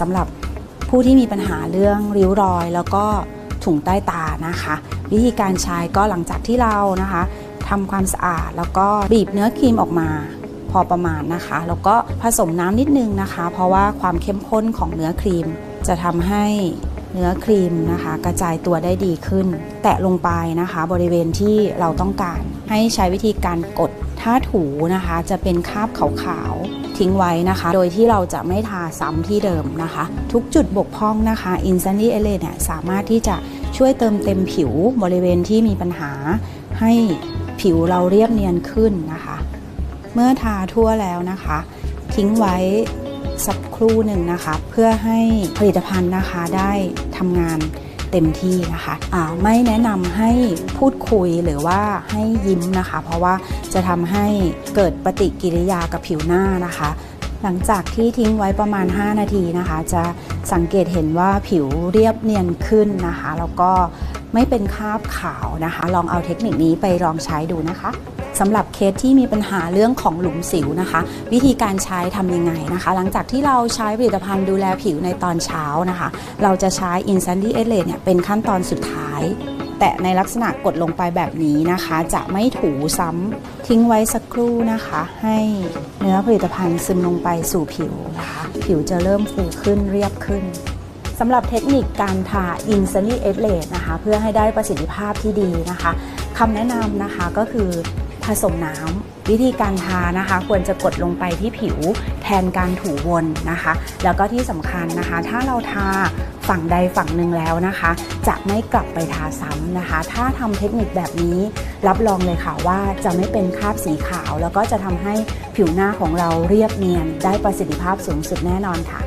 สำหรับผู้ที่มีปัญหาเรื่องริ้วรอย แล้วก็ถุงใต้ตานะคะ วิธีการใช้ก็หลังจากที่เรานะคะทำความสะอาดแล้วก็บีบเนื้อครีมออกมาพอประมาณนะคะ แล้วก็ผสมน้ำนิดนึงนะคะ เพราะว่าความเข้มข้นของเนื้อครีม จะทำให้เนื้อครีมนะคะ กระจายตัวได้ดีขึ้น แตะลงไปนะคะ บริเวณที่เราต้องการ ให้ใช้วิธีการกดถ้าถูนะคะ จะเป็นคราบขาวๆ ทิ้งไว้นะคะ โดยที่เราจะไม่ทาซ้ำที่เดิมนะคะ ทุกจุดบกพร่องนะคะ i n s t a n t l e เนี่ยสามารถที่จะช่วยเติมเต็มผิวบริเวณที่มีปัญหา ให้ผิวเราเรียบเนียนขึ้นนะคะ เมื่อทาทั่วแล้วนะคะ ทิ้งไว้สักครู่หนึ่งนะคะ เพื่อให้ผลิตภัณฑ์นะคะได้ทำงาน เต็มที่นะคะะไม่แนะนำให้พูดคุยหรือว่าให้ยิ้มนะคะ เพราะว่าจะทำให้เกิดปฏิกิริยากับผิวหน้านะคะ หลังจากที่ทิ้งไว้ประมาณ 5 นาทีนะคะ จะสังเกตเห็นว่าผิวเรียบเนียนขึ้นนะคะ แล้วก็ไม่เป็นคราบขาวนะคะ ลองเอาเทคนิคนี้ไปลองใช้ดูนะคะ สำหรับเคสที่มีปัญหาเรื่องของหลุมสิวนะคะ วิธีการใช้ทำยังไงนะคะ หลังจากที่เราใช้ผลิตภัณฑ์ดูแลผิวในตอนเช้านะคะ เราจะใช้ i n s t a n t e l a t e เนี่ยเป็นขั้นตอนสุดท้าย แตะในลักษณะกดลงไปแบบนี้นะคะ จะไม่ถูซ้ำทิ้งไว้สักครู่นะคะ ให้เนื้อผลิตภัณฑ์ซึมลงไปสู่ผิวนะคะ ผิวจะเริ่มฟูขึ้นเรียบขึ้นสำหรับเทคนิคการทา i n s t a n t e l a t e นะคะ เพื่อให้ได้ประสิทธิภาพที่ดีนะคะคำแนะนำนะคะก็คือ ผสมน้ำวิธีการทานะคะ ควรจะกดลงไปที่ผิวแทนการถูวนนะคะ แล้วก็ที่สำคัญนะคะ ถ้าเราทาฝั่งใดฝั่งหนึ่งแล้วนะคะ จะไม่กลับไปทาซ้ำนะคะ ถ้าทำเทคนิคแบบนี้ รับรองเลยค่ะว่าจะไม่เป็นคราบสีขาว แล้วก็จะทำให้ผิวหน้าของเราเรียบเนียน ได้ประสิทธิภาพสูงสุดแน่นอนค่ะ